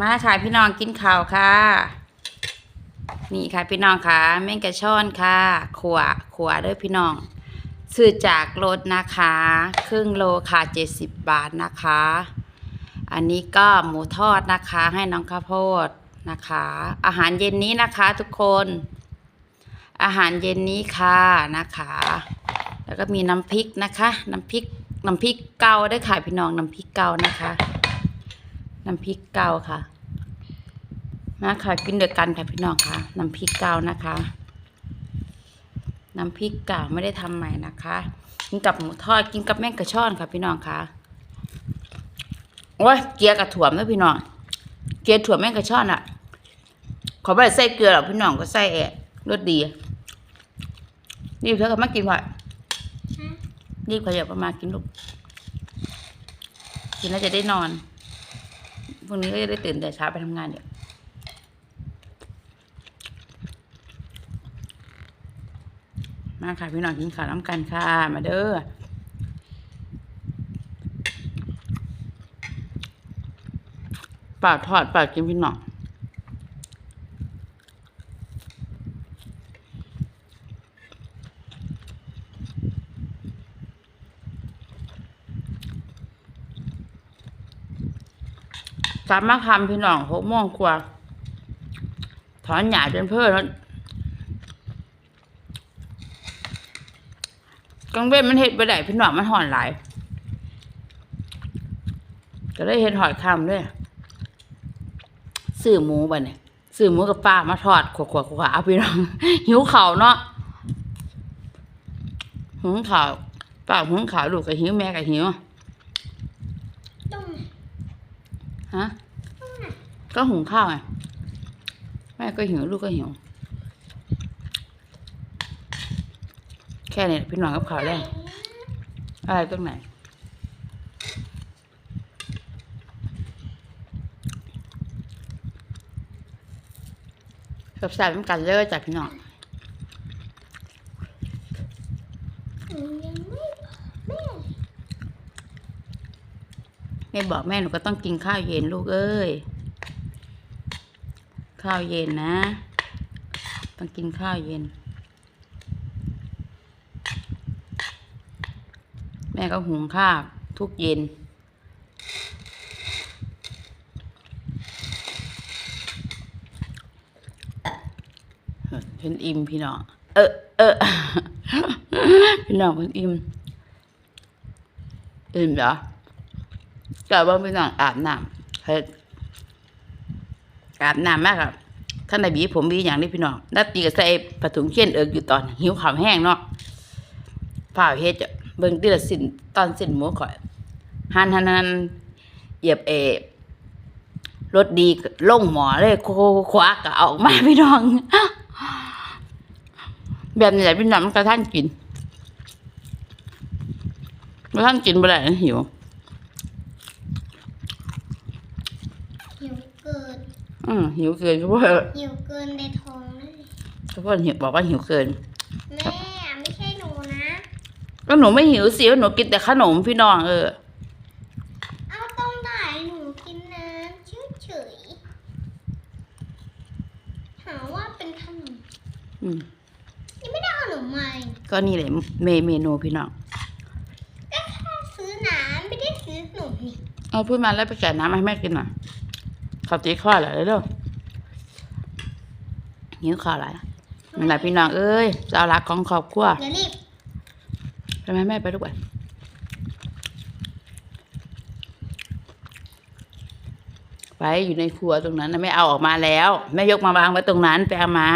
มาค่ะพี่น้องกินข้าวค่ะ นี่ค่ะพี่น้องค่ะแมงกะช่อนค่ะขวขวเด้อพี่น้องซื้อจากรถนะคะ ครึ่งโลค่ะเจ็ดสิบบาทนะคะ อันนี้ก็หมูทอดนะคะให้น้องข้าวโพดนะคะ อาหารเย็นนี้นะคะทุกคน อาหารเย็นนี้ค่ะนะคะ แล้วก็มีน้ำพริกนะคะ น้ำพริกน้ำพริกเกาได้วยค่ะพี่น้องน้ำพริกเกานะคะ น้ำพริกเกาค่ะ มาค่ะกินเดียวกันค่ะพี่น้องค่ะ น้ำพริกเกานะคะ น้ำพริกเก่าไม่ได้ทำใหม่นะคะ กินกับหมูทอดกินกับแม่งกระช่อนค่ะ พี่น้องค่ะโอ้ยเกลียกระถ่วมนะพี่น้อง เกลียถั่วแม่งกระช่อนอะ ขอไม่ได้ใส่เกลือหรอกพี่น้องก็ใส่แอะรสดีนี่เธอก็มากินว่ะนี่ขยับประมาณกินลูกกินแล้วจะได้นอน พรุ่งนี้ก็จะได้ตื่นแต่เช้าไปทำงานเนี่ยมาค่ะพี่น้องกินข้าวน้ำกันค่ะ มาเด้อปาทอดปากินพี่น้อง สามารถทำพี่น้องหกโมงกว่า ถอนหยาจนเพื่อแล้วกังเว้นมันเห็ดไปได้พี่น้องมันหอนหลาย ก็ได้เห็ดหอยคำด้วยซื้อหมูบ่เนี่ยซื้อหมูกับปลามาทอดขวขวขวเอาพี่น้องหิวเข่าวเนาะหุงข่าวป้าหุงข่าวลูกก็หิวแม่ก็หิวต้มฮะ ก็หุงข้าวไงแม่ก็หิวลูกก็หิว แค่นี้พี่น้องกับข่าวแรกอะไรตรงไหนกับสายเป็นกันเลยจากพี่น้องหนูยังไม่แม่แม่บอกแม่หนูก็ต้องกินข้าวเย็นลูกเอ้ย ข้าวเย็นนะ ต้องกินข้าวเย็น แม่ก็หุงข้าวทุกเย็น เพิ่นอิ่มพี่น้อง เออเออพี่น้องเพิ่นอิ่ม อิ่มเหรอก็ว่าพี่น้องอาบน้ำเฮ็ด อาบน้ำมากครับท่านนายบีผมบีอย่างนี้พี่น้องนัดตีก็ใส่ผ้าถุงเช่นเอิกอยู่ตอน หิวข้าวแห้งเนาะฝ่าเฮ็ดจะเบิ่งทีละสินตอนสินหมูข่อยหันหันหันเหยียบเอรถดีก็ลงหมอเลยโคควักก็เอาออกมาพี่น้อง แบบนี้แหละพี่น้องกระท่านกินกระท่านกินบ่ได้นหิวหิวเกิน อืมหิวเกินก็เพราะหิวเกินในท้องเลยก็เพราะหิวบอกว่าหิวเกิน แม่ไม่ใช่หนูนะ ก็หนูไม่หิวสิหนูกินแต่ขนมพี่น้องเออ เอาตรงไหนหนูกินน้ำเฉยๆหาว่าเป็นขนมอืมยังไม่ได้เอาขนมมาเลยก็นี่แหละเมเมนูพี่น้องก็แค่ซื้อน้ำไม่ได้ซื้อขนมนี่เอาพูดมาแล้วไปแกะน้ำมาให้แม่กินหน่อย ข้าตีข้อเหรอเร็วหิวข้าวอะไรนั่นแหละพี่น้องเอ้ยเจ้ารักของครอบครัวเดี๋ยวรีบไปไหมแม่ไปลูกไปไปอยู่ในครัวตรงนั้นนะไม่เอาออกมาแล้วแม่ยกมาวางไว้ตรงนั้นไปเอามา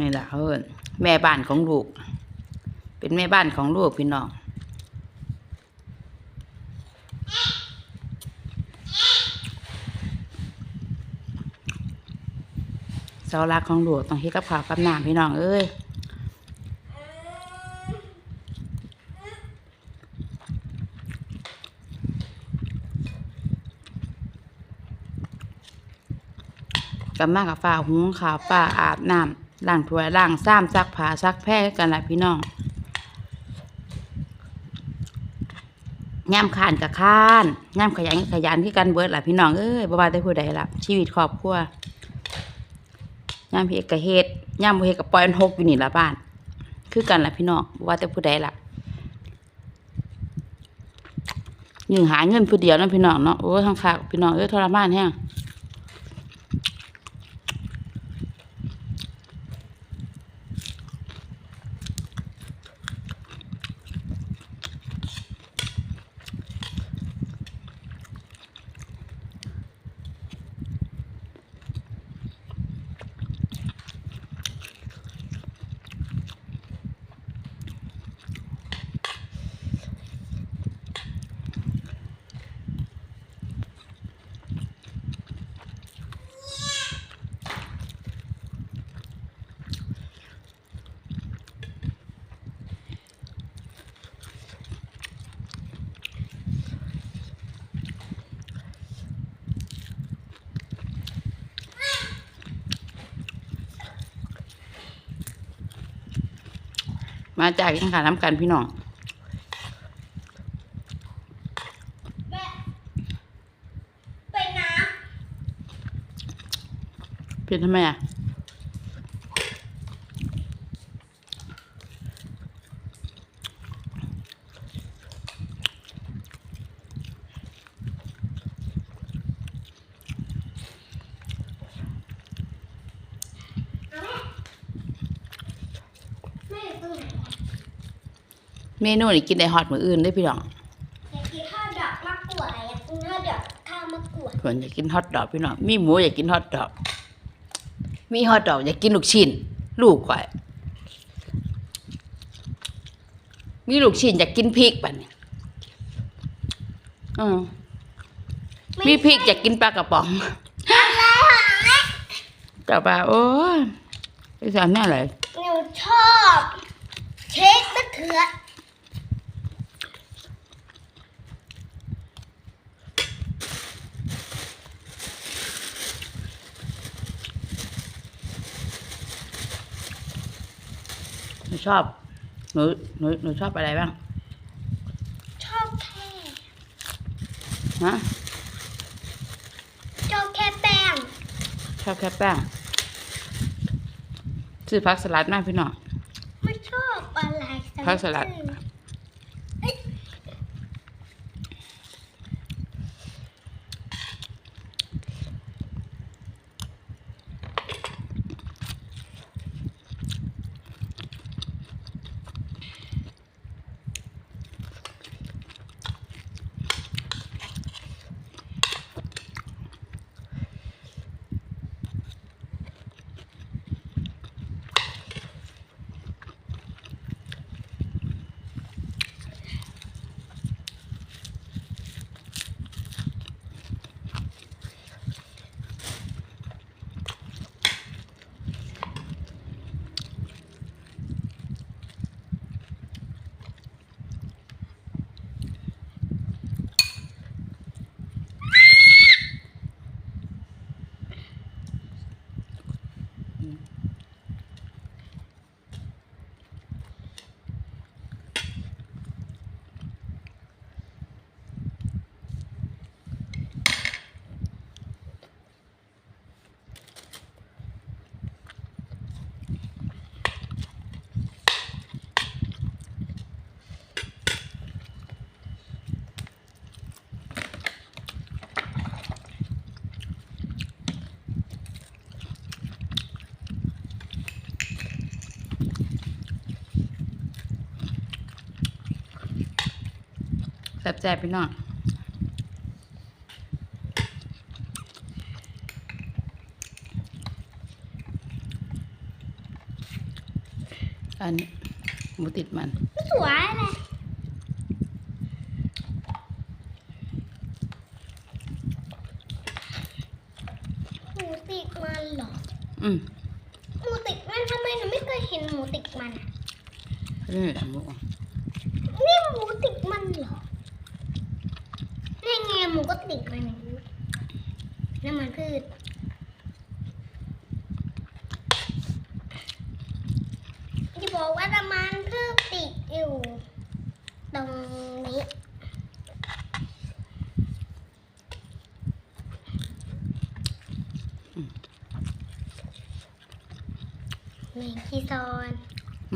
นี่แหละเอิ้นแม่บ้านของลูก เป็นแม่บ้านของลูกพี่น้องเสาหลักของหลูกต้องเฮ็ดกับข้าวกับน้ำพี่น้องเอ้ยกับมากับฝ้าหุงข้าวฝ้าอาบน้ำล้างถ้วยล้างซ้ำซักผ้าซักแพร่กันแหละพี่น้อง ย่ำขานกับข้านย่ำขยันขยันที่กันเบิดล่ะพี่น้องเอ้ยบ่ว่าแต่ผู้ใดล่ะ ชีวิตครอบครัวย่ำเฮ็ดกับเฮ็ดย่ำบ่เฮ็ดกับปล่อยมันหกอยู่นี่ละบ้าน คือกันล่ะพี่น้องบ่ว่าแต่ผู้ใดล่ะยังหาเงินผู้เดียวเนาะพี่น้องเนาะโอ้ทางฝากพี่น้องเอ้ยทรมานแฮง มาจากยังขาน้ำกันพี่น้องแม่ไปน้เป็นทำไมอะำเอาแม่แม่อยู่ตรงไหนอะ เมนูนี่กินได้ฮอตมืออื่นได้อพี่น้องอยากกินข้าวดอกมะกรูดอยากกินข้าวดอกข้าวมะกรูดเพิ่นอยากกินฮอตดอกพี่น้องมีหมูอยากกินฮอตดอก มีฮอตดอกอยากกินลูกชิ้น ลูกก่อยมีลูกชิ้นอยากกินพริกปันเนี่ยอือมีพริกอยากกินปลากระป๋องอะไรหายแต่ปลาโอ้ยไปสอนแม่อะไรหนูชอบ เค้กมะเขือ ชอบหนูหนูหนูชอบอะไรบ้างชอบแค่ฮะชอบแค่แป้งชอบแค่แป้งซื้อผักสลัดมากพี่น้องไม่ชอบอะไรผักสลัดเอ้ย แซ่บๆพี่น้องอันนี้หมูติดมันสวยเลยหมูติดมันเหรอ อืมหมูติดมันทำไมหนูไม่เคยเห็นหมูติดมันอะนี่แหละหมูนี่หมูติดมันเหรอนี่ไงมุมก็ติดมาหนน้ำมันพืชที่บอกว่าน้ำมันพืชติดอยู่ตรงนี้แมงคีซอน อ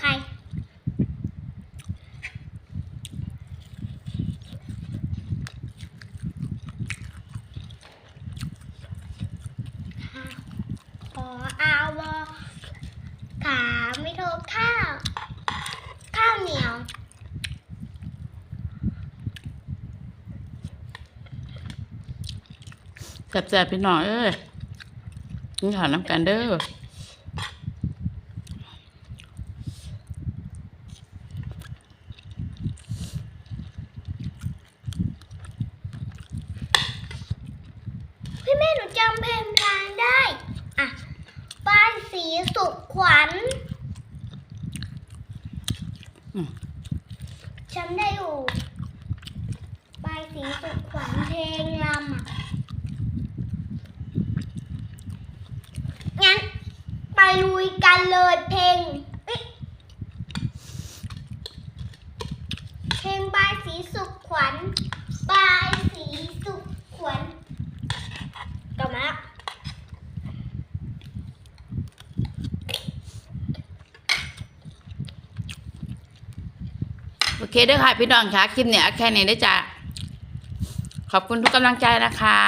ใคร ขออาวอขาไม่โทรข้าว ข้าวเหนียวแซ่บๆพี่น้องเอ้ยกินข้าวน้ำกันเด้อ พี่แม่หนูจำเพลงทางได้ อะป้ายสีสุขข วัญอืมจำได้อยู่ป้ายสีสุขขวัญเพลงลำอะงั้นไปลุยกันเลยเพลงเอ๊ะเพลงบายสีสุขขวัญบายสีสุขขวัญกลับมาแล้ว โอ เคเด้อค่ะ พี่น้องค่ะคลิปเนี้ยแค่นี้ได้จ้ะขอบคุณทุกกำลังใจนะคะ